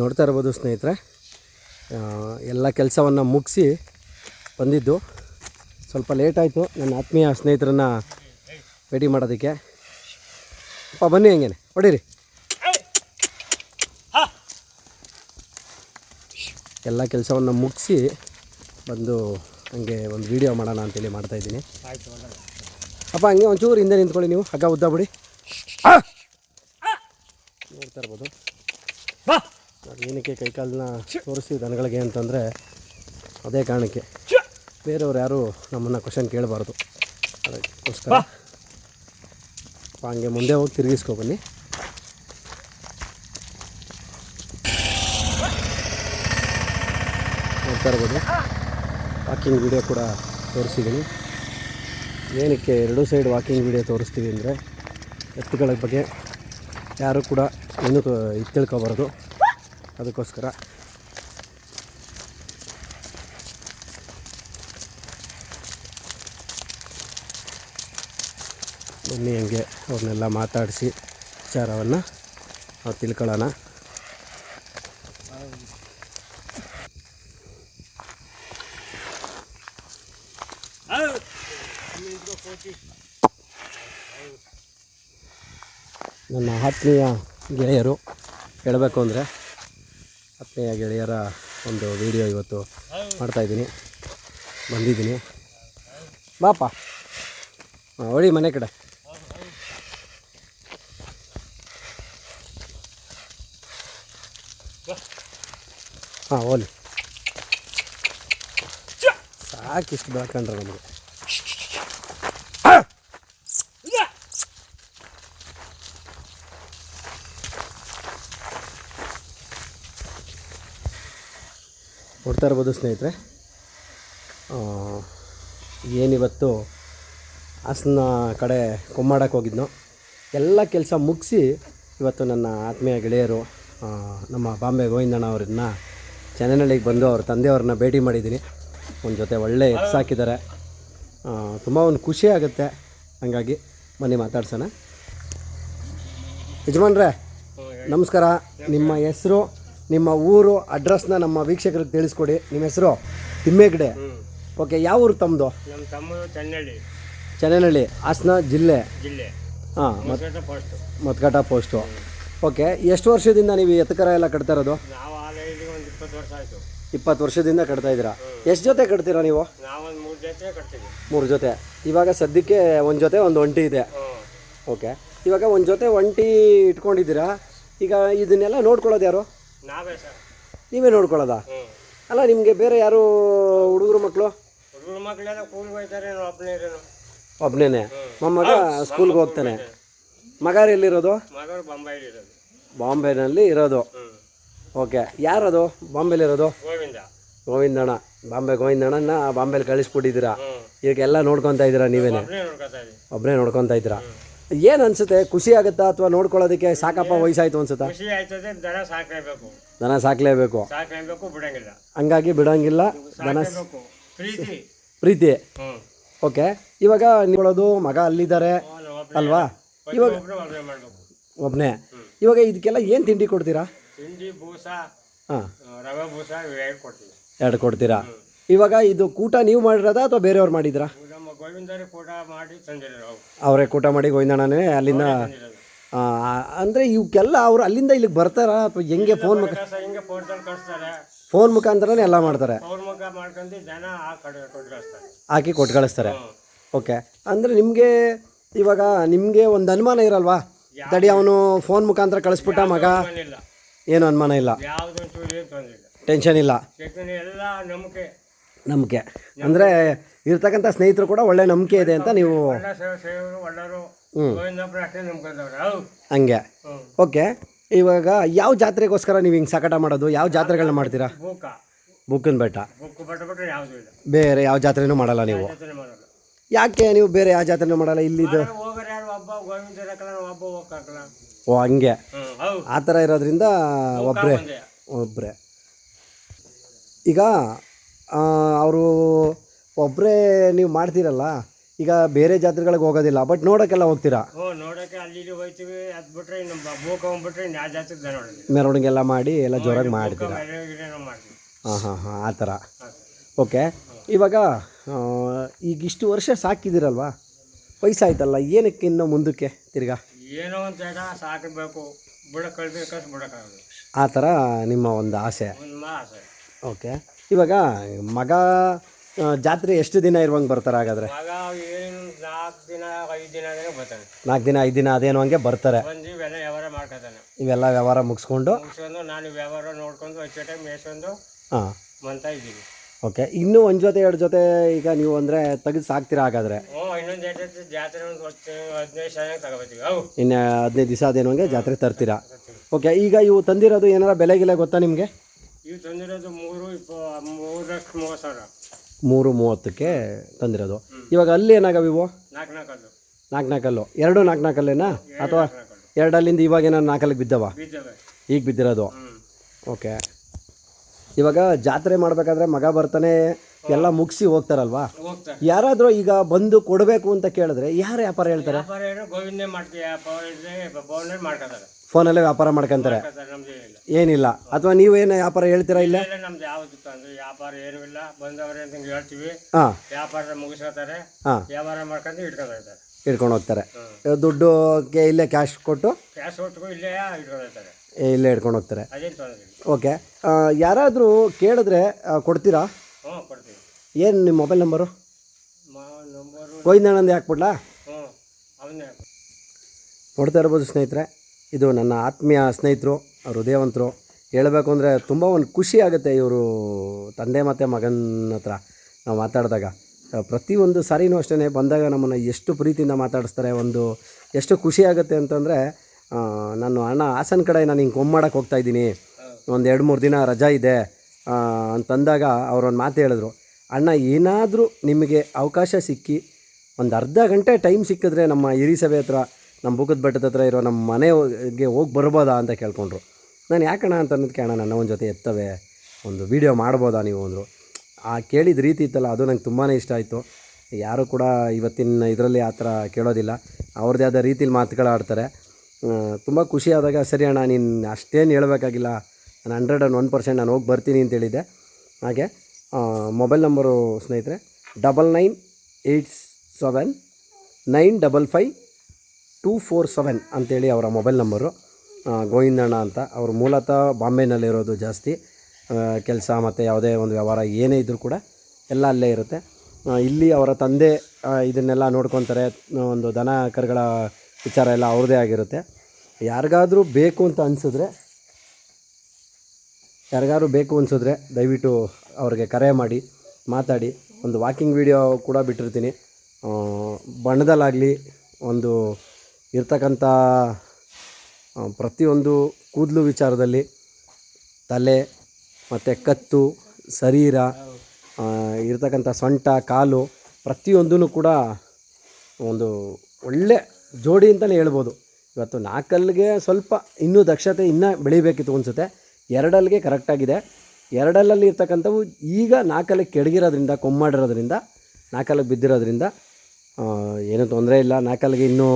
ನೋಡ್ತಾ ಇರ್ಬೋದು ಸ್ನೇಹಿತರೆ. ಎಲ್ಲ ಕೆಲಸವನ್ನು ಮುಗಿಸಿ ಬಂದಿದ್ದು. ಸ್ವಲ್ಪ ಲೇಟ್ ಆಯಿತು. ನನ್ನ ಆತ್ಮೀಯ ಸ್ನೇಹಿತರನ್ನು ಭೇಟಿ ಮಾಡೋದಕ್ಕೆ. ಅಪ್ಪ, ಬನ್ನಿ ಹಂಗೇನೆ. ಹೊಡೀರಿ. ಎಲ್ಲ ಕೆಲಸವನ್ನು ಮುಗಿಸಿ ಬಂದು ಹಂಗೆ ಒಂದು ವೀಡಿಯೋ ಮಾಡೋಣ ಅಂತೇಳಿ ಮಾಡ್ತಾಯಿದ್ದೀನಿ ಅಪ್ಪ, ಹಂಗೆ ಒಂಚೂರು ಹಿಂದೆ ನಿಂತ್ಕೊಳ್ಳಿ ನೀವು. ಹಗ್ಗ ಉದ್ದ ಬಿಡಿ ನೋಡ್ತಾ ಇರ್ಬೋದು. ನಾವ್ ಏನಕ್ಕೆ ಕೈಕಾಲನ್ನ ತೋರಿಸ್ತೀವಿ ದನಗಳಿಗೆ ಅಂತಂದರೆ ಅದೇ ಕಾರಣಕ್ಕೆ. ಬೇರೆಯವ್ರು ಯಾರು ನಮ್ಮನ್ನು ಕ್ವಶನ್ ಕೇಳಬಾರ್ದು. ಅದಕ್ಕೋಸ್ಕರ ಹಂಗೆ ಮುಂದೆ ಹೋಗಿ ತಿರುಗಿಸ್ಕೊ ಬನ್ನಿ. ನೋಡ್ತಾ ಇರ್ಬೋದು. ವಾಕಿಂಗ್ ವಿಡಿಯೋ ಕೂಡ ತೋರಿಸಿದ್ದೀನಿ. ಏನಕ್ಕೆ ಎರಡೂ ಸೈಡ್ ವಾಕಿಂಗ್ ವಿಡಿಯೋ ತೋರಿಸ್ತೀವಿ ಅಂದರೆ ಎತ್ತುಗಳ ಬಗ್ಗೆ ಯಾರು ಕೂಡ ಏನು ತಿಳ್ಕೊಬಾರ್ದು. ಅದಕ್ಕೋಸ್ಕರ. ಬನ್ನಿ ಹಂಗೆ ಅವ್ರನ್ನೆಲ್ಲ ಮಾತಾಡಿಸಿ ವಿಚಾರವನ್ನು ನಾವು ತಿಳ್ಕೊಳ್ಳೋಣ. ನನ್ನ ಆತ್ಮೀಯ ಗೆಳೆಯರು ಹೇಳಬೇಕು ಅಂದರೆ ಆತ್ಮೀಯ ಗೆಳೆಯರ ಒಂದು ವಿಡಿಯೋ ಇವತ್ತು ಮಾಡ್ತಾಯಿದ್ದೀನಿ ಬಂದಿದ್ದೀನಿ. ಬಾಪ. ಹಾಂ ಹೊಳಿ ಮನೆ ಕಡೆ. ಹಾಂ ಓಲಿ ಸಾಕಿಷ್ಟು ಬೆಳ್ಕೊಂಡ್ರೆ ನಮಗೆ. ನೋಡ್ತಾ ಇರ್ಬೋದು ಸ್ನೇಹಿತರೆ. ಏನಿವತ್ತು ಹಾಸನ ಕಡೆ ಕೊಮ್ಮಾಡಕ್ಕೆ ಹೋಗಿದ್ನೋ, ಎಲ್ಲ ಕೆಲಸ ಮುಗಿಸಿ ಇವತ್ತು ನನ್ನ ಆತ್ಮೀಯ ಗೆಳೆಯರು ನಮ್ಮ ಬಾಂಬೆ ಗೋವಿಂದಣ್ಣ ಅವ್ರನ್ನ ಚೆನ್ನನಹಳ್ಳಿಗೆ ಬಂದು ಅವ್ರ ತಂದೆಯವ್ರನ್ನ ಭೇಟಿ ಮಾಡಿದ್ದೀನಿ. ಒಂದು ಜೊತೆ ಒಳ್ಳೆ ಎಕ್ಸ್ ಹಾಕಿದ್ದಾರೆ. ತುಂಬ ಒಂದು ಖುಷಿ ಆಗುತ್ತೆ ಹಾಗಾಗಿ ಬನ್ನಿ ಮಾತಾಡ್ಸೋಣ. ಯಜಮಾನ್ರೆ, ನಮಸ್ಕಾರ. ನಿಮ್ಮ ಹೆಸರು? ನಿಮ್ಮ ಊರು ಅಡ್ರೆಸ್ನ ನಮ್ಮ ವೀಕ್ಷಕರಿಗೆ ತಿಳಿಸ್ಕೊಡಿ. ನಿಮ್ಮ ಹೆಸರು ತಿಮ್ಮೆಗಡೆ. ಓಕೆ ಯಾವ ಊರು ತಮ್ಮದು ನಮ್ಮ ತಮ್ಮದು ಚೆನ್ನಳ್ಳಿ. ಚನ್ನನಹಳ್ಳಿ ಹಾಸನ ಜಿಲ್ಲೆ. ಜಿಲ್ಲೆ. ಹಾಂ ಮಸ್ಕಟ ಪೋಸ್ಟ್ ಮತ್ಕಟ ಪೋಸ್ಟು ಓಕೆ ಎಷ್ಟು ವರ್ಷದಿಂದ ನೀವು ಎತ್ಕರ ಎತ್ತಕರ ಎಲ್ಲ ಕಟ್ತಾ ಇರೋದು? ನಾವು ಆಲೈಲಿ ಒಂದು ಇಪ್ಪತ್ತು ವರ್ಷ ಆಯಿತು. ಇಪ್ಪತ್ತು ವರ್ಷದಿಂದ ಕಟ್ತಾ ಇದ್ದೀರಾ? ಎಷ್ಟು ಜೊತೆ ಕಟ್ತೀರಾ ನೀವು? ನಾವೊಂದು ಮೂರು ಜೊತೆ ಕಟ್ತೀವಿ. ಮೂರು ಜೊತೆ. ಇವಾಗ ಸದ್ಯಕ್ಕೆ ಒಂದು ಜೊತೆ ಒಂದು ಒಂಟಿ ಇದೆ. ಓಕೆ ಇವಾಗ ಒಂದು ಜೊತೆ ಒಂಟಿ ಇಟ್ಕೊಂಡಿದ್ದೀರಾ? ಈಗ ಇದನ್ನೆಲ್ಲ ನೋಡ್ಕೊಳ್ಳೋದು ಯಾರು? ನಾವೇ ಸರ್. ನೀವೇ ನೋಡ್ಕೊಳ್ಳೋದಾ? ಹ್ಞೂ ಅಲ್ಲ ನಿಮಗೆ ಬೇರೆ ಯಾರು ಹುಡುಗರು ಮಕ್ಕಳು ಒಬ್ಬನೇನೆ ಮಕ್ಕಳೆಲ್ಲ ಕೂಲಿಗೆ ಹೋಗ್ತಾರೆ ನಾವು ಒಬ್ಬನೇ ಇರೋನು. ಒಬ್ಬನೇ ಮೊಮ್ಮಗ ಸ್ಕೂಲ್ಗೆ ಹೋಗ್ತಾನೆ. ಮಗಾರು ಎಲ್ಲಿರೋದು? ಮಗಳು ಬೊಂಬೈಲಿ ಇರೋದು. ಬಾಂಬೆನಲ್ಲಿ ಇರೋದು. ಓಕೆ ಯಾರದು? ಬಾಂಬೆಲಿರೋದು? ಗೋವಿಂದ. ಗೋವಿಂದಣ್ಣ. ಬಾಂಬೆ ಗೋವಿಂದಣ್ಣನ ಬಾಂಬೆಲಿ ಕಳಿಸ್ಬಿಟ್ಟಿದ್ದೀರಾ? ಈಗ ಎಲ್ಲ ನೋಡ್ಕೊತಾ ಇದ್ದೀರಾ ನೀವೇನೆ? ಒಬ್ಬನೇ ನೋಡ್ಕೊತಾ ಇದ್ದೀರಾ? ಏನು ಅನ್ಸುತ್ತೆ? ಖುಷಿ ಆಗುತ್ತಾ ಅಥವಾ ನೋಡ್ಕೊಳ್ಳೋದಕ್ಕೆ ಸಾಕಪ್ಪ ವಯಸ್ಸಾಯ್ತು ಅನ್ಸುತ್ತಾ? ಖುಷಿ ಆಯ್ತದೆ ದನ ಸಾಕಲೇಬೇಕು. ದನ ಸಾಕ್ಲೇಬೇಕು. ಸಾಕಲೇಬೇಕು ಬಿಡಂಗಿಲ್ಲ. ಹಂಗಾಗಿ ಬಿಡಂಗಿಲ್ಲ. ದನ ಸ್- ಪ್ರೀತಿ. ಓಕೆ. ಇವಾಗ ನೋಡೋದು ಮಗ ಅಲ್ಲಿದ್ದಾರೆ ಅಲ್ವಾ? ಇವಾಗ ಒಬ್ನೇ ಮಾಡಬೇಕು. ಒಬ್ಬನೇ ಇವಾಗ ಇದಕ್ಕೆಲ್ಲ ಏನು ತಿಂಡಿ ಕೊಡ್ತೀರಾ? ತಿಂಡಿ ಬೂಸ ಹಾಂ. ಆ, ರವೆ ಬೂಸ ಇವೆರಡು ಕೊಡ್ತೀವಿ. ಎರಡು ಕೊಡ್ತೀರಾ? ಇವಾಗ ಇದು ಕೂಟ ನೀವು ಮಾಡಿರೋದಾ ಅಥವಾ ಬೇರೆಯವ್ರು ಮಾಡಿದ್ರಾ? ಗೋವಿಂದರಿ ಮಾಡಿ ಅವರೇ. ಕೂಟ ಮಾಡಿ ಗೋವಿಂದಣ್ಣನೇ ಅಲ್ಲಿಂದ ಅಂದ್ರೆ ಇವಕ್ಕೆಲ್ಲ ಅವರು ಅಲ್ಲಿಂದ ಇಲ್ಲಿಗೆ ಬರ್ತಾರಾ ಅಥವಾ ಹೆಂಗೆ ಫೋನ್ ಮುಖ ಹಿಂಗೆ ಕಳಿಸ್ತಾರೆ. ಫೋನ್ ಮುಖಾಂತರನೇ ಎಲ್ಲ ಮಾಡ್ತಾರೆ? ಅವ್ರ ಮುಖ ಮಾಡ್ಕೊಂಡು ಜನ ಆ ಕಡೆ ಕೊಟ್ಟು ಕಳಿಸ್ತಾರೆ. ಹಾಕಿ ಕೊಟ್ಟು ಕಳಿಸ್ತಾರೆ. ಓಕೆ. ಅಂದರೆ ನಿಮಗೆ ಇವಾಗ ನಿಮಗೆ ಒಂದು ಅನುಮಾನ ಇರಲ್ವಾ? ತಡಿ ಅವನು ಫೋನ್ ಮುಖಾಂತರ ಕಳಿಸ್ಬಿಟ್ಟ ಮಗ. ಏನು ಅನುಮಾನ ಇಲ್ಲ? ಏನು ತೊಂದರೆ ಇಲ್ಲ. ಟೆನ್ಷನ್ ಇಲ್ಲ. ಎಲ್ಲ ನಂಬಿಕೆ. ನಂಬಿಕೆ ಅಂದರೆ ಇರ್ತಕ್ಕಂಥ ಸ್ನೇಹಿತರು ಕೂಡ ಒಳ್ಳೆ ನಂಬಿಕೆ ಇದೆ ಅಂತ ನೀವು ಹ್ಞೂ ಹಂಗೆ. ಓಕೆ. ಇವಾಗ ಯಾವ ಜಾತ್ರೆಗೋಸ್ಕರ ನೀವು ಹಿಂಗೆ ಸಕಟ ಮಾಡೋದು? ಯಾವ ಜಾತ್ರೆಗಳನ್ನ ಮಾಡ್ತೀರಾ? ಬುಕ್ಕನ್ ಬೆಟ್ಟ. ಬೇರೆ ಯಾವ ಜಾತ್ರೆನೂ ಮಾಡಲ್ಲ ನೀವು? ಯಾಕೆ ನೀವು ಬೇರೆ ಯಾವ ಜಾತ್ರೆನೂ ಮಾಡಲ್ಲ? ಇಲ್ಲಿದ್ದು ಓ ಹಂಗೆ. ಆ ಥರ ಇರೋದ್ರಿಂದ ಒಬ್ಬರೇ ಒಬ್ಬರೇ ಈಗ ಅವರು ಒಬ್ಬರೇ ನೀವು ಮಾಡ್ತೀರಲ್ಲ ಈಗ ಬೇರೆ ಜಾತ್ರೆಗಳಿಗೆ ಹೋಗೋದಿಲ್ಲ ಬಟ್ ನೋಡೋಕ್ಕೆಲ್ಲ ಹೋಗ್ತೀರಾ? ನೋಡೋಕೆ ಅಲ್ಲಿ ಇಲ್ಲಿ ಹೋಯ್ತೀವಿ ಅದು ಬಿಟ್ರೆ ಇನ್ನು ಯಾವ ನೋಡಿದ್ವಿ ಮೆರವಣಿಗೆ ಎಲ್ಲ ಮಾಡಿ ಎಲ್ಲ ಜೋರಾಗಿ ಮಾಡ್ತೀರಾ? ಮಾಡ್ತೀವಿ. ಹಾಂ ಹಾಂ ಹಾಂ ಆ ಥರ. ಓಕೆ ಇವಾಗ ಈಗ ಇಷ್ಟು ವರ್ಷ ಸಾಕಿದ್ದೀರಲ್ವಾ? ವಯಸ್ಸಾಯ್ತಲ್ಲ ಏನಕ್ಕೆ ಇನ್ನು ಮುಂದಕ್ಕೆ ತಿರ್ಗಾ? ಏನೋ ಸಾಕಬೇಕು ಕಳ್ಬೇಕು ಆ ಥರ ನಿಮ್ಮ ಒಂದು ಆಸೆ. ಒಂದು ಆಸೆ. ಓಕೆ. ಇವಾಗ ಮಗ ಜಾತ್ರೆ ಎಷ್ಟು ದಿನ ಇರುವಂಗೆ ಬರ್ತಾರೆ ಹಾಗಾದರೆ? ಮಗ ಏನು ನಾಲ್ಕು ದಿನ ಐದು ದಿನ ಆದಾಗ ಬರ್ತಾನೆ. ನಾಲ್ಕು ದಿನ ಐದು ದಿನ ಅದೇನೋ ಹಂಗೆ ಬರ್ತಾರೆ. ಬಂದು ಇವೆಲ್ಲ ವ್ಯವಹಾರ ಮಾಡ್ಕೊತಾನೆ. ಇವೆಲ್ಲ ವ್ಯವಹಾರ ಮುಗಿಸ್ಕೊಂಡು? ಮುಗಿಸ್ಕೊಂಡು ನಾನು ವ್ಯವಹಾರ ನೋಡ್ಕೊಂಡು ಹಚ್ಚೋ ಟೈಮ್ ಮೇಯ್ಸ್ಕೊಂಡು ಹಾಂ. ಮಂತ ಇದ್ದೀನಿ. ಓಕೆ ಇನ್ನೂ ಒಂದು ಜೊತೆ ಎರಡು ಜೊತೆ ಈಗ ನೀವು ಅಂದರೆ ತೆಗೆದು ಸಾಕ್ತೀರಾ ಹಾಗಾದರೆ? ಹ್ಞೂ ಇನ್ನೊಂದು ಜಾತ್ರೆ ಜಾತ್ರೆ ಒಂದು ಹತ್ತು ಹದಿನೈದು ಸಾವಿರ ತಗೋಬೇಕು ಅವು ಇನ್ನು ಹದಿನೈದು ದಿವಸ ಅದೇನು ಹಂಗೆ ಜಾತ್ರೆ ತರ್ತೀರಾ? ಓಕೆ ಈಗ ಇವು ತಂದಿರೋದು ಏನಾರ ಬೆಲೆಗಿಲ್ಲ ಗಿಲೆ ಗೊತ್ತಾ ನಿಮಗೆ? ತಂದಿರೋದು ಮೂರು ಇಪ್ಪ ಮೂರು ಲಕ್ಷ ಮೂವತ್ತು ಸಾವಿರ. ಮೂರು ಮೂವತ್ತಕ್ಕೆ ತಂದಿರೋದು. ಇವಾಗ ಅಲ್ಲಿ ಏನಾಗವೆ ಇವು? ನಾಲ್ಕು ನಾಲ್ಕಲ್ಲು. ನಾಲ್ಕು ನಾಲ್ಕಲ್ಲು. ಎರಡು ನಾಲ್ಕು ನಾಲ್ಕಲ್ಲೇನಾ? ಅಥವಾ ಎರಡಲ್ಲಿಂದ ಇವಾಗ ಏನೋ ನಾಲ್ಕಲ್ಲಿಗೆ ಬಿದ್ದವ? ಬಿದ್ದವೆ. ಈಗ ಬಿದ್ದಿರೋದು. ಹ್ಞೂ ಓಕೆ. ಇವಾಗ ಜಾತ್ರೆ ಮಾಡಬೇಕಾದ್ರೆ ಮಗ ಬರ್ತಾನೆ ಎಲ್ಲ ಮುಗಿಸಿ ಹೋಗ್ತಾರಲ್ವಾ? ಹೋಗ್ತಾರೆ. ಯಾರಾದರೂ ಈಗ ಬಂದು ಕೊಡಬೇಕು ಅಂತ ಕೇಳಿದ್ರೆ ಯಾರು ವ್ಯಾಪಾರ ಹೇಳ್ತಾರೆ? ವ್ಯಾಪಾರ ಏನು ಗೋವಿಂದೇ ಮಾಡ್ತೀವಿ ವ್ಯಾಪಾರ ಇದ್ರೆ ಭವನ ಮಾಡ್ಕೊತಾರೆ. ಫೋನಲ್ಲೇ ವ್ಯಾಪಾರ ಮಾಡ್ಕೊಂತಾರೆ. ಮಾಡ್ಕೊತಾರೆ ನಮ್ದು ಏನಿಲ್ಲ. ಅಥವಾ ನೀವೇನು ವ್ಯಾಪಾರ ಹೇಳ್ತೀರಾ ಇಲ್ಲ ಇಲ್ಲ? ನಮ್ದು ಯಾವ್ದು ಅಂದ್ರೆ ವ್ಯಾಪಾರ ಏನೂ ಇಲ್ಲ. ಬಂದವ್ರೆ ಅಂತ ಹಿಂಗೆ ಹೇಳ್ತೀವಿ. ಹಾಂ. ವ್ಯಾಪಾರ ಮುಗಿಸ್ಕೊತಾರೆ ಹಾಂ. ವ್ಯಾಪಾರ ಮಾಡ್ಕೊಂಡು ಇಟ್ಕೊಂಡು ಹೋಗ್ತಾರೆ. ಹಿಡ್ಕೊಂಡು ಹೋಗ್ತಾರೆ. ದುಡ್ಡು ದುಡ್ಡುಗೆ ಇಲ್ಲೇ ಕ್ಯಾಶ್ ಕೊಟ್ಟು? ಕ್ಯಾಶ್ ಕೊಟ್ಟು ಇಲ್ಲೇ ಇಟ್ಕೊಂಡು ಹೋಗ್ತಾರೆ. ಇಲ್ಲೇ ಹಿಡ್ಕೊಂಡು ಹೋಗ್ತಾರೆ. ಅದೇನು ತೊಂದರೆ ಇಲ್ಲ. ಓಕೆ. ಯಾರಾದರೂ ಕೇಳಿದ್ರೆ ಆ, ಕೊಡ್ತೀರಾ? ಹ್ಞೂ ಕೊಡ್ತೀವಿ. ಏನು ನಿಮ್ಮ ಮೊಬೈಲ್ ನಂಬರು ಮಾ ನಂಬರು ಗೋವಿಂದಣ್ಣಂದು ಹಾಕ್ಬಿಡ್ಲಾ? ಹ್ಞೂ ಅವನ್ನೇ ನೋಡ್ತಾ ಇರ್ಬೋದು ಸ್ನೇಹಿತರೆ ಇದು ನನ್ನ ಆತ್ಮೀಯ ಸ್ನೇಹಿತರು. ಹೃದಯವಂತರು ಹೇಳಬೇಕು ಅಂದರೆ ತುಂಬ ಒಂದು ಖುಷಿ ಆಗುತ್ತೆ ಇವರು ತಂದೆ ಮತ್ತು ಮಗನ ಹತ್ರ ನಾವು ಮಾತಾಡಿದಾಗ. ಪ್ರತಿಯೊಂದು ಸಾರಿನೂ ಅಷ್ಟೇ ಬಂದಾಗ ನಮ್ಮನ್ನು ಎಷ್ಟು ಪ್ರೀತಿಯಿಂದ ಮಾತಾಡಿಸ್ತಾರೆ, ಒಂದು ಎಷ್ಟು ಖುಷಿ ಆಗುತ್ತೆ ಅಂತಂದರೆ ನಾನು ಅಣ್ಣ ಹಾಸನ ಕಡೆ ನಾನು ಹಿಂಗೆ ಕೊಮ್ಮಡಕ್ಕೆ ಹೋಗ್ತಾ ಇದ್ದೀನಿ. ಒಂದು ಎರಡು ಮೂರು ದಿನ ರಜಾ ಇದೆ ಅಂತಂದಾಗ ಅವರೊಂದು ಮಾತು ಹೇಳಿದ್ರು. ಅಣ್ಣ, ಏನಾದರೂ ನಿಮಗೆ ಅವಕಾಶ ಸಿಕ್ಕಿ ಒಂದು ಅರ್ಧ ಗಂಟೆ ಟೈಮ್ ಸಿಕ್ಕಿದ್ರೆ ನಮ್ಮ ಹಿರಿಸಭೆ ಹತ್ರ, ನಮ್ಮ ಬುಕದ ಬೆಟ್ಟದ ಹತ್ರ ಇರೋ ನಮ್ಮ ಮನೆಗೆ ಹೋಗಿ ಬರ್ಬೋದಾ ಅಂತ ಕೇಳ್ಕೊಂಡ್ರು. ನಾನು ಯಾಕಣ ಅಂತ ಅನ್ನೋದು ಅಣ್ಣ, ನನ್ನ ಒಂದು ಜೊತೆ ಎತ್ತವೆ, ಒಂದು ವೀಡಿಯೋ ಮಾಡ್ಬೋದಾ ನೀವು ಅಂದರು. ಆ ಕೇಳಿದ ರೀತಿ ಇತ್ತಲ್ಲ, ಅದು ನಂಗೆ ತುಂಬಾ ಇಷ್ಟ ಆಯಿತು. ಯಾರು ಕೂಡ ಇವತ್ತಿನ ಇದರಲ್ಲಿ ಆ ಥರ ಕೇಳೋದಿಲ್ಲ. ಅವ್ರದ್ದೇ ಆದ ರೀತಿಲಿ ಮಾತುಗಳಾಡ್ತಾರೆ ತುಂಬ ಖುಷಿ ಆದಾಗ, ಸರಿ ಅಣ್ಣ, ನೀನು ಅಷ್ಟೇನು ಹೇಳಬೇಕಾಗಿಲ್ಲ. ನಾನು ಹಂಡ್ರೆಡ್ ಆ್ಯಂಡ್ ಒನ್ ಪರ್ಸೆಂಟ್ ನಾನು ಹೋಗಿ ಬರ್ತೀನಿ ಅಂತ ಹೇಳಿದ್ದೆ. ಹಾಗೆ ಮೊಬೈಲ್ ನಂಬರು ಸ್ನೇಹಿತರೆ double nine eight seven nine double five two four seven ಅಂತೇಳಿ ಅವರ ಮೊಬೈಲ್ ನಂಬರು ಗೋವಿಂದಣ್ಣ ಅಂತ. ಅವರು ಮೂಲತಃ ಬಾಂಬೆನಲ್ಲಿರೋದು ಜಾಸ್ತಿ. ಕೆಲಸ ಮತ್ತು ಯಾವುದೇ ಒಂದು ವ್ಯವಹಾರ ಏನೇ ಇದ್ದರೂ ಕೂಡ ಎಲ್ಲ ಅಲ್ಲೇ ಇರುತ್ತೆ. ಇಲ್ಲಿ ಅವರ ತಂದೆ ಇದನ್ನೆಲ್ಲ ನೋಡ್ಕೊತಾರೆ. ಒಂದು ದನ ಕರುಗಳ ವಿಚಾರ ಎಲ್ಲ ಅವ್ರದ್ದೇ ಆಗಿರುತ್ತೆ. ಯಾರಿಗಾದರೂ ಬೇಕು ಅಂತ ಅನಿಸಿದ್ರೆ, ಯಾರಿಗಾದ್ರೂ ಬೇಕು ಅನಿಸಿದ್ರೆ ದಯವಿಟ್ಟು ಅವ್ರಿಗೆ ಕರೆ ಮಾಡಿ, ಮಾತಾಡಿ. ಒಂದು ವಾಕಿಂಗ್ ವೀಡಿಯೋ ಕೂಡ ಬಿಟ್ಟಿರ್ತೀನಿ. ಬಣ್ಣದಲ್ಲಾಗಲಿ ಒಂದು ಇರ್ತಕ್ಕಂಥ ಪ್ರತಿಯೊಂದು ಕೂದಲು ವಿಚಾರದಲ್ಲಿ ತಲೆ, ಮತ್ತು ಕತ್ತು, ಶರೀರ ಇರತಕ್ಕಂಥ ಸೊಂಟ, ಕಾಲು ಪ್ರತಿಯೊಂದೂ ಕೂಡ ಒಂದು ಒಳ್ಳೆ ಜೋಡಿ ಅಂತಲೇ ಹೇಳ್ಬೋದು. ಇವತ್ತು ನಾಲ್ಕಲ್ಲಿಗೆ ಸ್ವಲ್ಪ ಇನ್ನೂ ದಕ್ಷತೆ ಇನ್ನೂ ಬೆಳಿಬೇಕಿತ್ತು ಅನಿಸುತ್ತೆ. ಎರಡಲ್ಲಿಗೆ ಕರೆಕ್ಟಾಗಿದೆ ಎರಡಲ್ಲಲ್ಲಿ ಇರ್ತಕ್ಕಂಥವು ಈಗ ನಾಲ್ಕಲ್ಲಿ ಕೆಡಗಿರೋದ್ರಿಂದ, ಕೊಮ್ಮಾಡಿರೋದ್ರಿಂದ, ನಾಲ್ಕಲ್ಲಿಗೆ ಬಿದ್ದಿರೋದ್ರಿಂದ ಏನೂ ತೊಂದರೆ ಇಲ್ಲ. ನಾಲ್ಕಲ್ಲಿಗೆ ಇನ್ನೂ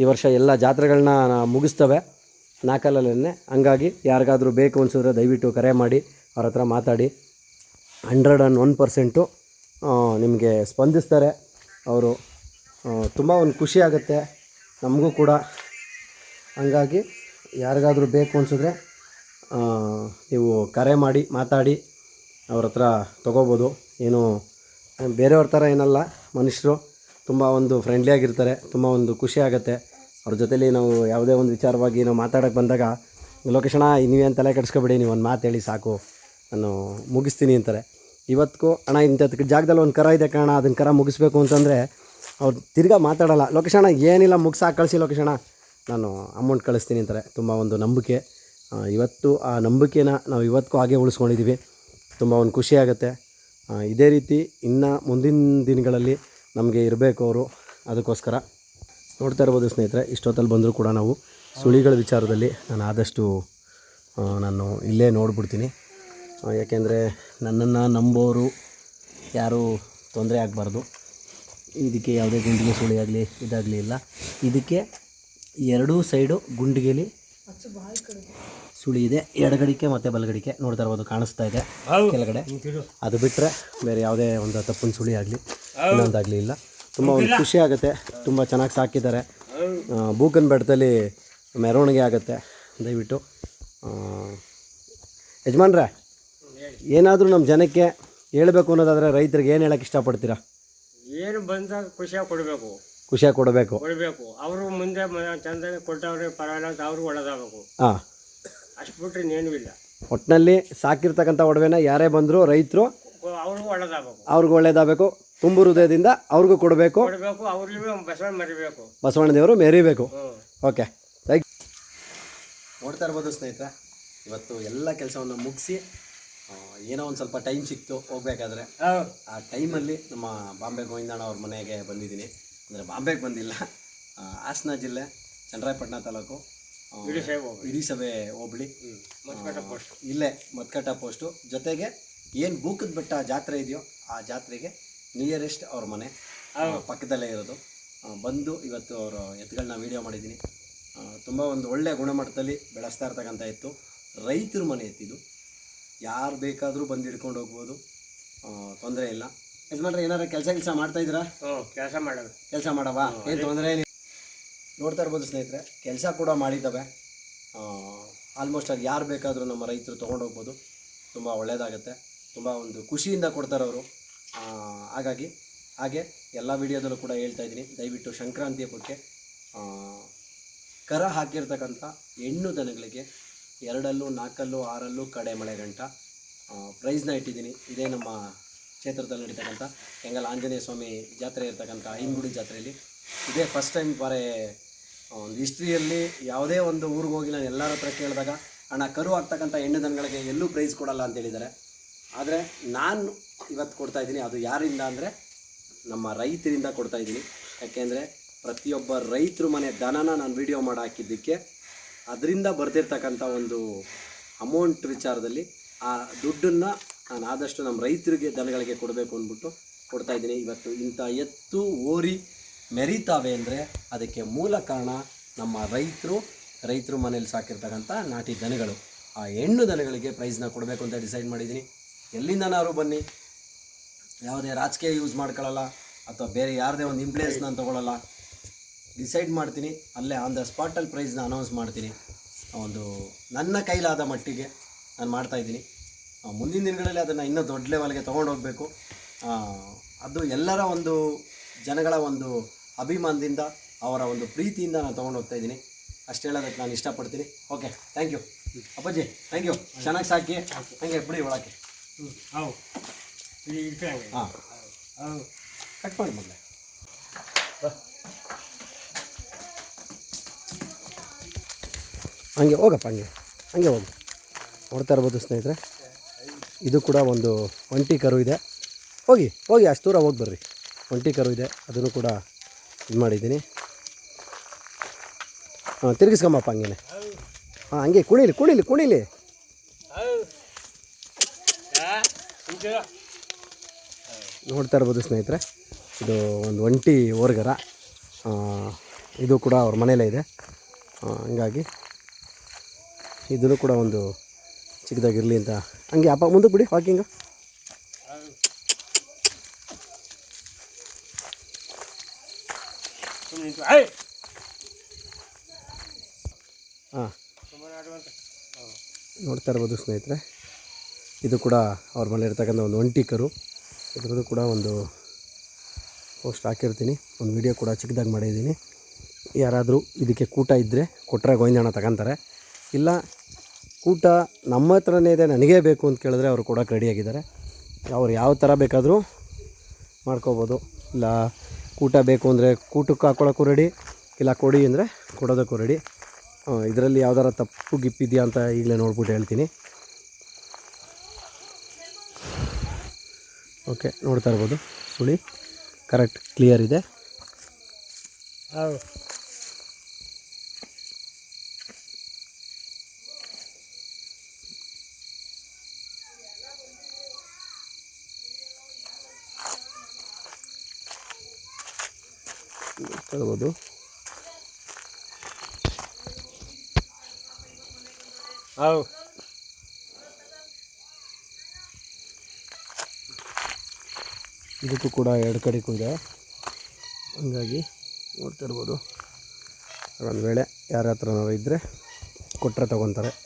ಈ ವರ್ಷ ಎಲ್ಲ ಜಾತ್ರೆಗಳನ್ನ ಮುಗಿಸ್ತವೆ. ನಾಲ್ಕಲ್ಲೇ ಹಂಗಾಗಿ ಯಾರಿಗಾದರೂ ಬೇಕು ಅನಿಸಿದ್ರೆ ದಯವಿಟ್ಟು ಕರೆ ಮಾಡಿ, ಅವ್ರ ಹತ್ರ ಮಾತಾಡಿ. ಹಂಡ್ರೆಡ್ ಆ್ಯಂಡ್ ಒನ್ ಪರ್ಸೆಂಟು ನಿಮಗೆ ಸ್ಪಂದಿಸ್ತಾರೆ. ಅವರು ತುಂಬ ಒಂದು ಖುಷಿ ಆಗುತ್ತೆ. ನಮಗೂ ಕೂಡ. ಹಂಗಾಗಿ ಯಾರಿಗಾದರೂ ಬೇಕು ಅನಿಸಿದ್ರೆ ನೀವು ಕರೆ ಮಾಡಿ, ಮಾತಾಡಿ, ಅವ್ರ ಹತ್ರ ತೊಗೋಬೋದು. ಏನು, ಬೇರೆಯವ್ರ ಥರ ಏನಲ್ಲ, ಮನುಷ್ಯರು ತುಂಬ ಒಂದು ಫ್ರೆಂಡ್ಲಿಯಾಗಿರ್ತಾರೆ ತುಂಬ ಒಂದು ಖುಷಿ ಆಗುತ್ತೆ. ಅವ್ರ ಜೊತೇಲಿ ನಾವು ಯಾವುದೇ ಒಂದು ವಿಚಾರವಾಗಿ ನಾವು ಮಾತಾಡೋಕ್ಕೆ ಬಂದಾಗ ಲೋಕೇಶಣ ನೀವೇನು ತಲೆ ಕೆಡಿಸ್ಕೊಬೇಡಿ, ನೀವು ಒಂದು ಮಾತು ಹೇಳಿ ಸಾಕು ನಾನು ಮುಗಿಸ್ತೀನಿ ಅಂತಾರೆ. ಇವತ್ತಿಗೂ ಅಣ್ಣ ಇಂಥದ್ದು ಜಾಗದಲ್ಲಿ ಒಂದು ಕರ ಇದೆ ಕಾರಣ ಅದನ್ನು ಕರ ಮುಗಿಸ್ಬೇಕು ಅಂತಂದರೆ ಅವ್ರು ತಿರ್ಗಾ ಮಾತಾಡಲ್ಲ. ಲೋಕೇಶಣ ಏನಿಲ್ಲ ಮುಗಿಸಾಕಿ ಕಳಿಸಿ ಲೊಕೇಶಣ ನಾನು ಅಮೌಂಟ್ ಕಳಿಸ್ತೀನಿ ಅಂತಾರೆ. ತುಂಬ ಒಂದು ನಂಬಿಕೆ. ಇವತ್ತು ಆ ನಂಬಿಕೆನ ನಾವು ಇವತ್ತಿಗೂ ಹಾಗೆ ಉಳಿಸ್ಕೊಂಡಿದ್ದೀವಿ ತುಂಬ ಒಂದು ಖುಷಿಯಾಗುತ್ತೆ ಇದೇ ರೀತಿ ಇನ್ನು ಮುಂದಿನ ದಿನಗಳಲ್ಲಿ ನಮಗೆ ಇರಬೇಕು ಅವರು. ಅದಕ್ಕೋಸ್ಕರ ನೋಡ್ತಾ ಇರ್ಬೋದು ಸ್ನೇಹಿತರೆ ಇಷ್ಟೊತ್ತಲ್ಲಿ ಬಂದರೂ ಕೂಡ ನಾವು ಸುಳಿಗಳ ವಿಚಾರದಲ್ಲಿ ನಾನು ಆದಷ್ಟು ನಾನು ಇಲ್ಲೇ ನೋಡ್ಬಿಡ್ತೀನಿ. ಯಾಕೆಂದರೆ ನನ್ನನ್ನು ನಂಬೋರು ಯಾರೂ ತೊಂದರೆ ಆಗಬಾರ್ದು. ಇದಕ್ಕೆ ಯಾವುದೇ ಗುಂಡಿಗೆ ಸುಳಿ ಆಗಲಿ ಇದಾಗಲಿ ಇಲ್ಲ. ಇದಕ್ಕೆ ಎರಡೂ ಸೈಡು ಗುಂಡಿಗೆಲಿ ಸುಳಿ ಇದೆ. ಎಡಗಡಿಕೆ ಮತ್ತು ಬಲಗಡಿಕೆ ನೋಡ್ತಾ ಇರ್ಬೋದು ಕಾಣಿಸ್ತಾ ಇದೆ ಕೆಳಗಡೆ. ಅದು ಬಿಟ್ಟರೆ ಬೇರೆ ಯಾವುದೇ ಒಂದು ತಪ್ಪಿನ ಸುಳಿ ಆಗಲಿ ಇನ್ನೊಂದಾಗಲಿ ಇಲ್ಲ. ತುಂಬ ಒಂದು ಖುಷಿ ಆಗುತ್ತೆ. ತುಂಬ ಚೆನ್ನಾಗಿ ಸಾಕಿದ್ದಾರೆ. ಬೂಕನ್ ಬೆಟ್ಟದಲ್ಲಿ ಮೆರವಣಿಗೆ ಆಗುತ್ತೆ. ದಯವಿಟ್ಟು. ಯಜಮಾನ್ರೆ ಏನಾದರೂ ನಮ್ಮ ಜನಕ್ಕೆ ಹೇಳಬೇಕು ಅನ್ನೋದಾದರೆ ರೈತರಿಗೆ ಏನು ಹೇಳಕ್ಕೆ ಇಷ್ಟಪಡ್ತೀರಾ? ಏನು ಬಂದಾಗ ಖುಷಿಯಾಗಿ ಕೊಡಬೇಕು. ಖುಷಿಯಾಗಿ ಕೊಡಬೇಕು. ಕೊಡಬೇಕು. ಅವರು ಮುಂದೆ ಚಂದಾಗಿ ಕೊಟ್ಟವ್ರಿಗೆ ಪರವಾಗಿಲ್ಲ ಅಂತ ಒಳದಾಗಬೇಕು ಒಳ್ಳೇದಾಗಬೇಕು. ಹಾಂ. ಅಷ್ಟು ಬಿಟ್ರೆ ಇನ್ನೇನು ಇಲ್ಲ. ಒಟ್ಟಿನಲ್ಲಿ ಸಾಕಿರ್ತಕ್ಕಂಥ ಒಡವೆನ ಯಾರೇ ಬಂದರೂ ರೈತರು ಅವ್ರಿಗೂ ಒಳ್ಳೇದಾಗಬೇಕು. ಅವ್ರಿಗೂ ಒಳ್ಳೇದಾಗಬೇಕು. ತುಂಬು ಹೃದಯದಿಂದ ಅವ್ರಿಗೂ ಕೊಡಬೇಕು. ಕೊಡಬೇಕು ಅವ್ರಿಗೂ ಬಸವಣ್ಣ ಮರಿಬೇಕು. ಬಸವಣ್ಣ ದೇವರು ಮೆರಿಬೇಕು. ಓಕೆ. ಥ್ಯಾಂಕ್ ನೋಡ್ತಾ ಇರ್ಬೋದು ಸ್ನೇಹಿತರೆ ಇವತ್ತು ಎಲ್ಲ ಕೆಲಸವನ್ನು ಮುಗಿಸಿ ಏನೋ ಒಂದು ಸ್ವಲ್ಪ ಟೈಮ್ ಸಿಕ್ತು ಹೋಗ್ಬೇಕಾದ್ರೆ. ಆ ಟೈಮಲ್ಲಿ ನಮ್ಮ ಬಾಂಬೆ ಗೋವಿಂದಣ್ಣ ಅವ್ರ ಮನೆಗೆ ಬಂದಿದ್ದೀನಿ. ಅಂದರೆ ಬಾಂಬೆಗೆ ಬಂದಿಲ್ಲ. ಹಾಸನ ಜಿಲ್ಲೆ ಚಂದ್ರಾಯಪಟ್ಟಣ ತಾಲೂಕು ಹಿರಿಸಭೆ ಹೋಬಳಿ ಹ್ಞೂ ಮತ್ಕಟ್ಟ ಪೋಸ್ಟ್. ಇಲ್ಲೇ ಮತ್ಕಟ್ಟ ಪೋಸ್ಟು. ಜೊತೆಗೆ ಏನು ಬೂಕದ ಬೆಟ್ಟ ಜಾತ್ರೆ ಇದೆಯೋ ಆ ಜಾತ್ರೆಗೆ ನಿಯರೆಸ್ಟ್ ಅವ್ರ ಮನೆ ಆ, ಪಕ್ಕದಲ್ಲೇ ಇರೋದು. ಬಂದು ಇವತ್ತು ಅವರು ಎತ್ತುಗಳನ್ನ ವೀಡಿಯೋ ಮಾಡಿದ್ದೀನಿ ತುಂಬ ಒಂದು ಒಳ್ಳೆಯ ಗುಣಮಟ್ಟದಲ್ಲಿ ಬೆಳೆಸ್ತಾ ಇರ್ತಕ್ಕಂಥ ಇತ್ತು ರೈತರ ಮನೆ ಎತ್ತಿದು ಯಾರು ಬೇಕಾದರೂ ಬಂದು ಹಿಡ್ಕೊಂಡು ಹೋಗ್ಬೋದು. ತೊಂದರೆ ಇಲ್ಲ. ಯಜಮಾನ್ರೆ ಏನಾರ ಕೆಲಸ ಕೆಲಸ ಮಾಡ್ತಾ ಇದ್ದೀರಾ? ಕೆಲಸ ಮಾಡೋದು. ಕೆಲಸ ಮಾಡವ? ಏನು ತೊಂದರೆ ನೋಡ್ತಾ ಇರ್ಬೋದು ಸ್ನೇಹಿತರೆ ಕೆಲಸ ಕೂಡ ಮಾಡಿದ್ದಾವೆ. ಆಲ್ಮೋಸ್ಟ್ ಅದು ಯಾರು ಬೇಕಾದರೂ ನಮ್ಮ ರೈತರು ತೊಗೊಂಡೋಗ್ಬೋದು ತುಂಬ ಒಳ್ಳೆಯದಾಗುತ್ತೆ ತುಂಬ ಒಂದು ಖುಷಿಯಿಂದ ಕೊಡ್ತಾರೆ ಅವರು. ಹಾಗಾಗಿ ಹಾಗೆ ಎಲ್ಲ ವಿಡಿಯೋದಲ್ಲೂ ಕೂಡ ಹೇಳ್ತಾ ಇದ್ದೀನಿ. ದಯವಿಟ್ಟು ಸಂಕ್ರಾಂತಿ ಹಬ್ಬಕ್ಕೆ ಕರ ಹಾಕಿರ್ತಕ್ಕಂಥ ಹೆಣ್ಣು ದನಗಳಿಗೆ ಎರಡಲ್ಲೂ, ನಾಲ್ಕಲ್ಲೂ, ಆರಲ್ಲೂ ಕಡೆ ಮಳೆ ಗಂಟ ಪ್ರೈಸ್ನ ಇಟ್ಟಿದ್ದೀನಿ. ಇದೇ ನಮ್ಮ ಕ್ಷೇತ್ರದಲ್ಲಿ ನಡೀತಕ್ಕಂಥ ಹೆಂಗಲ್ಲ ಆಂಜನೇಯ ಸ್ವಾಮಿ ಜಾತ್ರೆ ಇರ್ತಕ್ಕಂಥ ಹಿಂಗುಡಿ ಜಾತ್ರೆಯಲ್ಲಿ. ಇದೇ ಫಸ್ಟ್ ಟೈಮ್ ಬಾರೆ ಒಂದು ಹಿಸ್ಟ್ರಿಯಲ್ಲಿ ಯಾವುದೇ ಒಂದು ಊರಿಗೆ ಹೋಗಿ ನಾನು ಎಲ್ಲರ ಹತ್ರ ಕೇಳಿದಾಗ, ಅಣ್ಣ, ಕರು ಆಗ್ತಕ್ಕಂಥ ಹೆಣ್ಣು ದನಗಳಿಗೆ ಎಲ್ಲೂ ಪ್ರೈಸ್ ಕೊಡಲ್ಲ ಅಂತ ಹೇಳಿದ್ದಾರೆ. ಆದರೆ ನಾನು ಇವತ್ತು ಕೊಡ್ತಾ ಇದ್ದೀನಿ. ಅದು ಯಾರಿಂದ ಅಂದರೆ ನಮ್ಮ ರೈತರಿಂದ ಕೊಡ್ತಾ ಇದ್ದೀನಿ. ಯಾಕೆಂದರೆ ಪ್ರತಿಯೊಬ್ಬ ರೈತರು ಮನೆ ದನನ ನಾನು ವಿಡಿಯೋ ಮಾಡಿ ಹಾಕಿದ್ದಕ್ಕೆ ಅದರಿಂದ ಬರ್ತಿರ್ತಕ್ಕಂಥ ಒಂದು ಅಮೌಂಟ್ ವಿಚಾರದಲ್ಲಿ ಆ ದುಡ್ಡನ್ನು ನಾನು ಆದಷ್ಟು ನಮ್ಮ ರೈತರಿಗೆ ದನಗಳಿಗೆ ಕೊಡಬೇಕು ಅಂದ್ಬಿಟ್ಟು ಕೊಡ್ತಾ ಇದ್ದೀನಿ. ಇವತ್ತು ಇಂಥ ಎತ್ತು ಓರಿ ಮೆರೀತಾವೆ ಅಂದರೆ ಅದಕ್ಕೆ ಮೂಲ ಕಾರಣ ನಮ್ಮ ರೈತರು ರೈತರು ಮನೇಲಿ ಸಾಕಿರ್ತಕ್ಕಂಥ ನಾಟಿ ದನಗಳು. ಆ ಹೆಣ್ಣು ದನಗಳಿಗೆ ಪ್ರೈಸ್ನ ಕೊಡಬೇಕು ಅಂತ ಡಿಸೈಡ್ ಮಾಡಿದ್ದೀನಿ. ಎಲ್ಲಿಂದನಾದ್ರು ಬನ್ನಿ. ಯಾವುದೇ ರಾಜಕೀಯ ಯೂಸ್ ಮಾಡ್ಕೊಳ್ಳಲ್ಲ ಅಥವಾ ಬೇರೆ ಯಾರದೇ ಒಂದು ಇಂಪ್ಲೇಸ್ ನಾನು ತೊಗೊಳ್ಳಲ್ಲ. ಡಿಸೈಡ್ ಮಾಡ್ತೀನಿ ಅಲ್ಲೇ ಆನ್ ದ ಸ್ಪಾಟಲ್ಲಿ ಪ್ರೈಸ್ನ ಅನೌನ್ಸ್ ಮಾಡ್ತೀನಿ. ಒಂದು ನನ್ನ ಕೈಲಾದ ಮಟ್ಟಿಗೆ ನಾನು ಮಾಡ್ತಾಯಿದ್ದೀನಿ ಮುಂದಿನ ದಿನಗಳಲ್ಲಿ ಅದನ್ನು ಇನ್ನೂ ದೊಡ್ಡ ಲೆವೆಲ್ಗೆ ತೊಗೊಂಡೋಗ್ಬೇಕು ಅದು ಎಲ್ಲರ ಒಂದು ಜನಗಳ ಒಂದು ಅಭಿಮಾನದಿಂದ ಅವರ ಒಂದು ಪ್ರೀತಿಯಿಂದ ನಾನು ತೊಗೊಂಡು ಹೋಗ್ತಾ ಇದ್ದೀನಿ. ಅಷ್ಟು ಹೇಳೋದಕ್ಕೆ ನಾನು ಇಷ್ಟಪಡ್ತೀನಿ. ಓಕೆ ಥ್ಯಾಂಕ್ ಯು ಅಪ್ಪಾಜಿ ಥ್ಯಾಂಕ್ ಯು ಚೆನ್ನಾಗಿ ಸಾಕಿ. ಹಂಗೆ ಬಿಡಿ ಒಳಕ್ಕೆ ಹ್ಞೂ ಹೌದು ಇಲ್ಲಿ ಇಟ್ಕೊಂಡೆ ಹಾಂ. ಕಟ್ ಮಾಡಿ ಮೊದಲೇ. ಹಂಗೆ ಹೋಗಪ್ಪ ಹಂಗೆ. ಹಂಗೆ ಹೋಗಿ. ನೋಡ್ತಾ ಇರ್ಬೋದು ಸ್ನೇಹಿತರೆ. ಇದು ಕೂಡ ಒಂದು ಒಂಟಿ ಕರು ಇದೆ. ಹೋಗಿ ಹೋಗಿ ಅಷ್ಟು ದೂರ ಹೋಗಿ ಬರ್ರಿ. ಒಂಟಿ ಕರು ಇದೆ. ಅದನ್ನು ಕೂಡ ಇದು ಮಾಡಿದ್ದೀನಿ. ಹಾಂ ತಿರುಗಿಸ್ಕೊಂಬಪ್ಪ ಹಂಗೇನೆ. ಹಾಂ ಹಂಗೆ ಕುಣಿಲಿ ಕುಣಿಲಿ ಕುಣಿಲಿ ಹೌದು ಹಾ ನಿಂತಿರು. ನೋಡ್ತಾ ಇರ್ಬೋದು ಸ್ನೇಹಿತರೆ. ಇದು ಒಂದು ಒಂಟಿ ಓರ್ಗರ. ಇದು ಕೂಡ ಅವ್ರ ಮನೆಯಲ್ಲೇ ಇದೆ. ಹಂಗಾಗಿ ಇದನ್ನು ಕೂಡ ಒಂದು ಚಿಕ್ಕದಾಗಿರಲಿ ಅಂತ. ಹಂಗೆ ಅಪ್ಪ, ಮುಂದಕ್ಕೆ ಬಿಡಿ ವಾಕಿಂಗು ಹಾಂ ನೋಡ್ತಾ ಇರ್ಬೋದು ಸ್ನೇಹಿತರೆ. ಇದು ಕೂಡ ಅವ್ರ ಮನೆ ಇರ್ತಕ್ಕಂಥ ಒಂದು ಒಂಟಿಕರು. ಇದ್ರದ್ದು ಕೂಡ ಒಂದು ಪೋಸ್ಟ್ ಹಾಕಿರ್ತೀನಿ. ಒಂದು ವಿಡಿಯೋ ಕೂಡ ಚಿಕ್ಕದಾಗಿ ಮಾಡಿದ್ದೀನಿ. ಯಾರಾದರೂ ಇದಕ್ಕೆ ಕೂಟ ಇದ್ದರೆ ಕೊಟ್ಟರೆ ಗೋವಿಂದಣ್ಣ ತಗೊಂತಾರೆ. ಇಲ್ಲ, ಕೂಟ ನಮ್ಮ ಹತ್ರನೇ ಇದೆ, ನನಗೇ ಬೇಕು ಅಂತ ಕೇಳಿದ್ರೆ ಅವರು ಕೂಡ ರೆಡಿಯಾಗಿದ್ದಾರೆ ಅವ್ರು ಯಾವ ಥರ ಬೇಕಾದರೂ ಮಾಡ್ಕೋಬೋದು. ಇಲ್ಲ, ಕೂಟ ಬೇಕು ಅಂದರೆ ಕೂಟಕ್ಕೆ ಹಾಕ್ಕೊಳ್ಳೋಕ್ಕೂ ರೆಡಿ ಇಲ್ಲ ಕೊಡಿ ಅಂದರೆ ಕೊಡೋದಕ್ಕೂ ರೆಡಿ ಇದರಲ್ಲಿ ಯಾವ್ದಾರ ತಪ್ಪು ಗಿಪ್ಪಿದೆಯಾ ಅಂತ ಈಗಲೇ ನೋಡ್ಬಿಟ್ಟು ಹೇಳ್ತೀನಿ. ಓಕೆ ನೋಡ್ತಾ ಇರ್ಬೋದು. ಸುಳಿ ಕರೆಕ್ಟ್ ಕ್ಲಿಯರ್ ಇದೆ. ಹೌದು. ಹೇಳ್ಬೋದು ಇದಕ್ಕೂ ಕೂಡ ಎರಡು ಕಡೆಗೂ ಇದೆ. ಹಂಗಾಗಿ ನೋಡ್ತಾ ಇರ್ಬೋದು. ಒಂದು ವೇಳೆ ಯಾರ ಹತ್ರನಾರು ಇದ್ದರೆ ಕೊಟ್ಟರೆ ತೊಗೊತಾರೆ.